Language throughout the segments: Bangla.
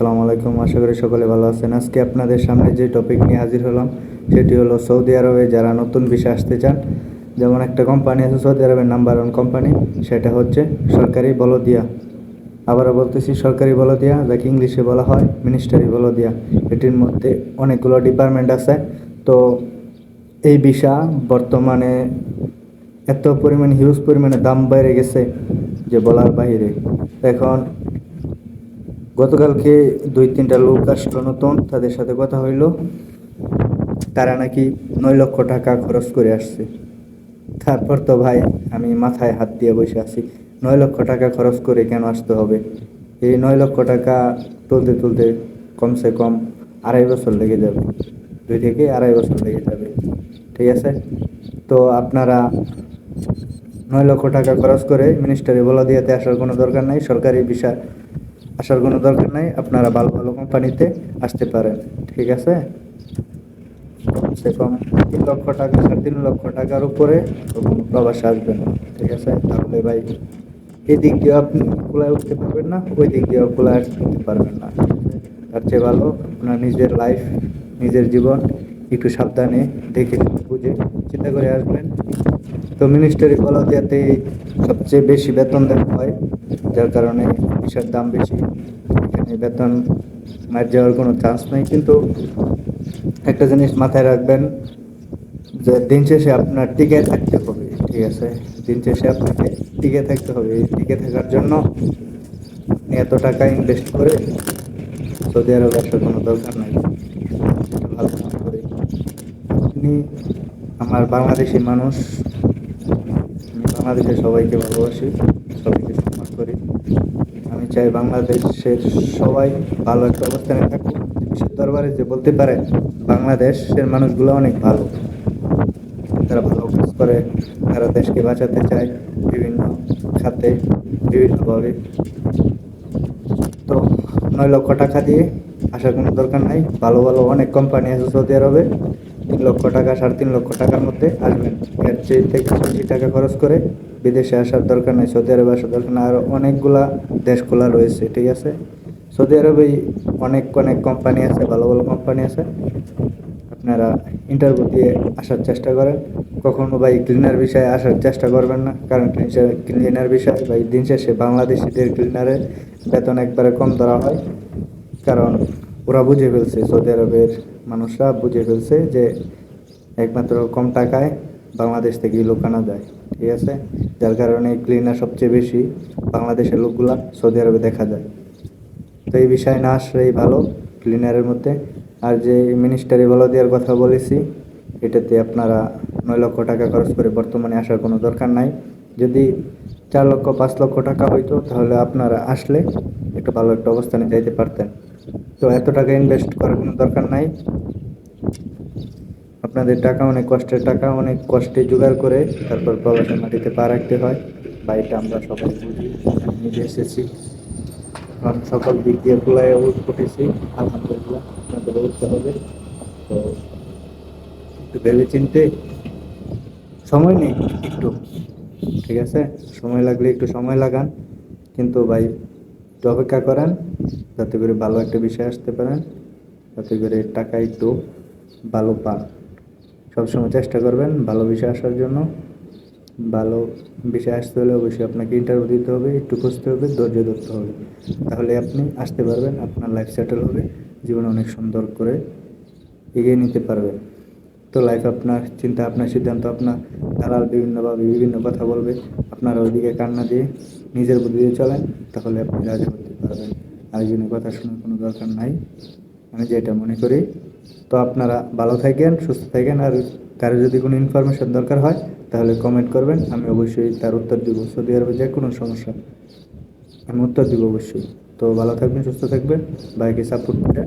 আসসালামু আলাইকুম। আশা করি সকলে ভালো আছেন। আজকে আপনাদের সামনে যে টপিক নিয়ে হাজির হলাম, সেটি হলো সৌদি আরবে যারা নতুন ভিসা আসতে চান, যেমন একটা কোম্পানি আছে, সৌদি আরবের নাম্বার ওয়ান কোম্পানি সেটা হচ্ছে সরকারি বলদিয়া। আবারও বলতেছি সরকারি বলদিয়া, যাকে ইংলিশে বলা হয় মিনিস্টারি বলদিয়া। এটির মধ্যে অনেকগুলো ডিপার্টমেন্ট আছে। তো এই ভিসা বর্তমানে এত পরিমাণ হিউজ পরিমাণে দাম বেড়ে গেছে যে বলার বাইরে এখন গতকালকে দুই তিনটা লোক আসলো নতুন, তাদের সাথে কথা হইল। তারা নাকি নয় লক্ষ টাকা খরচ করে আসছে। তারপর তো ভাই, আমি মাথায় হাত দিয়ে বসে আছি, নয় লক্ষ টাকা খরচ করে কেন আসতে হবে? এই নয় লক্ষ টাকা তুলতে তুলতে কমসে কম আড়াই বছর লেগে যাবে, দুই থেকে আড়াই বছর লেগে যাবে, ঠিক আছে? তো আপনারা নয় লক্ষ টাকা খরচ করে মিনিস্টারি বলা দিয়াতে আসার কোনো দরকার নাই, সরকারি বিষয় আসার কোনো দরকার নাই, আপনারা ভালো ভালো কোম্পানিতে আসতে পারেন, ঠিক আছে? কমসে কম তিন লক্ষ টাকা, সাড়ে তিন লক্ষ টাকার উপরে কোনো প্রবাসে আসবেন, ঠিক আছে? তাহলে ভাই, এই দিক দিয়ে আপনি কুলায় উঠতে পারবেন না, ওই দিক দিয়েও কুলায় উঠতে পারবেন না তার চেয়ে ভালো আপনার নিজের লাইফ নিজের জীবন একটু সাবধানে দেখে বুঝে চিন্তা করে আসবেন। তো মিনিস্টারি বলা দিয়াতে সবচেয়ে বেশি বেতন দেওয়া হয়, যার কারণে ভিসার দাম বেশি। এখানে বেতন মার যাওয়ার কোনো চান্স নেই। কিন্তু একটা জিনিস মাথায় রাখবেন, যে দিন শেষে আপনার টিকে থাকতে হবে, ঠিক আছে? দিন শেষে আপনাকে টিকে থাকতে হবে। এই টিকে থাকার জন্য এত টাকা ইনভেস্ট করে সৌদি আরবে আসার কোনো দরকার নাই। আপনি আমার বাংলাদেশি মানুষ। আমি বাংলাদেশের সবাইকে ভালোবাসি, সবাইকে সম্মান করি। আমি চাই বাংলাদেশের সবাই ভালো একটা অবস্থানে থাকুক। বিশ্বের দরবারে যে বলতে পারে, বাংলাদেশের মানুষগুলো অনেক ভালো। তারা ভালো কাজ করে, তারা দেশকে বাঁচাতে চায় বিভিন্ন খাতে, বিভিন্নভাবে। তো নয় লক্ষ টাকা দিয়ে আসার কোনো দরকার নাই। ভালো ভালো অনেক কোম্পানি আছে সৌদি আরবে। তিন লক্ষ টাকা, সাড়ে তিন লক্ষ টাকার মধ্যে আসবেন। এর চেয়ে থেকে বেশি টাকা খরচ করে বিদেশে আসার দরকার নেই। সৌদি আরবে আসার দরকার নেই। আরও অনেকগুলা দেশ খোলা রয়েছে, ঠিক আছে? সৌদি আরবে অনেক অনেক কোম্পানি আছে, ভালো ভালো কোম্পানি আছে। আপনারা ইন্টারভিউ দিয়ে আসার চেষ্টা করেন। কখনো ভাই ক্লিনার বিষয়ে আসার চেষ্টা করবেন না। কারণ ক্লিনার বিষয় বা দিন শেষে বাংলাদেশিদের ক্লিনারের বেতন একবারে কম ধরা হয়। কারণ ওরা বুঝে ফেলছে, সৌদি আরবের মানুষরা বুঝে ফেলছে যে একমাত্র কম টাকায় বাংলাদেশ থেকে লোক আনা যায়, ঠিক আছে? যার কারণে ক্লিনার সবচেয়ে বেশি বাংলাদেশের লোকগুলা সৌদি আরবে দেখা যায়। তো এই বিষয়ে না আসলেই ভালো ক্লিনারের মধ্যে। আর যে মিনিস্টারি বলো দেওয়ার কথা বলেছি, এটাতে আপনারা নয় লক্ষ টাকা খরচ করে বর্তমানে আসার কোনো দরকার নাই। যদি চার লক্ষ, পাঁচ লক্ষ টাকা হইতো, তাহলে আপনারা আসলে একটু ভালো একটা অবস্থানে যাইতে পারতেন। তো এত টাকা ইনভেস্ট করার কোনো দরকার নাই। আপনাদের টাকা অনেক কষ্টের টাকা, অনেক কষ্টে জোগাড় করে তারপর প্রবাসের মাটিতে পা রাখতে হয়। বা এটা আমরা সবাই বুঝি নিজে এসেছি। কারণ সকল দিক দিয়ে গুলায় উঠেছি আলহামদুলিল্লাহ, আপনাদের উঠতে হবে। তো একটু ভেবে চিনতে সময় নেই, একটু। ঠিক আছে? সময় লাগলে একটু সময় লাগান। কিন্তু ভাই একটু অপেক্ষা করেন, যাতে করে ভালো একটা বিষয় আসতে পারেন, যাতে করে টাকা একটু ভালো পান। সবসময় চেষ্টা করবেন ভালো বিষয় আসার জন্য। ভালো বিষয় আসতে হলে অবশ্যই আপনাকে ইন্টারভিউ দিতে হবে, একটু খুঁজতে হবে, ধৈর্য ধরতে হবে। তাহলে আপনি আসতে পারবেন, আপনার লাইফ সেটেল হবে, জীবন অনেক সুন্দর করে এগিয়ে নিতে পারবেন। তো লাইফ আপনার চিন্তা, আপনার সিদ্ধান্ত, আপনার দালাল বিভিন্নভাবে বিভিন্ন কথা বলবে। আপনারা ওইদিকে কান্না দিয়ে নিজের বুদ্ধি দিয়ে চলেন, তাহলে আপনি রাজা করতে পারবেন। আরেকজনের কথা শোনার কোনো দরকার নাই। আমি যেটা মনে করি, তো আপনারা ভালো থাকেন, সুস্থ থাকেন, আর কারও যদি কোনো ইনফরমেশন দরকার হয়, তাহলে কমেন্ট করবেন। আমি অবশ্যই তার উত্তর দিব। সৌদি আরবে যে কোনো সমস্যা আমি উত্তর দিব অবশ্যই। তো ভালো থাকবেন, সুস্থ থাকবেন। বাইকে সাপোর্ট করে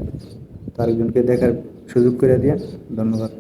তো আরেকজনকে দেখার সুযোগ করে দিয়ে ধন্যবাদ।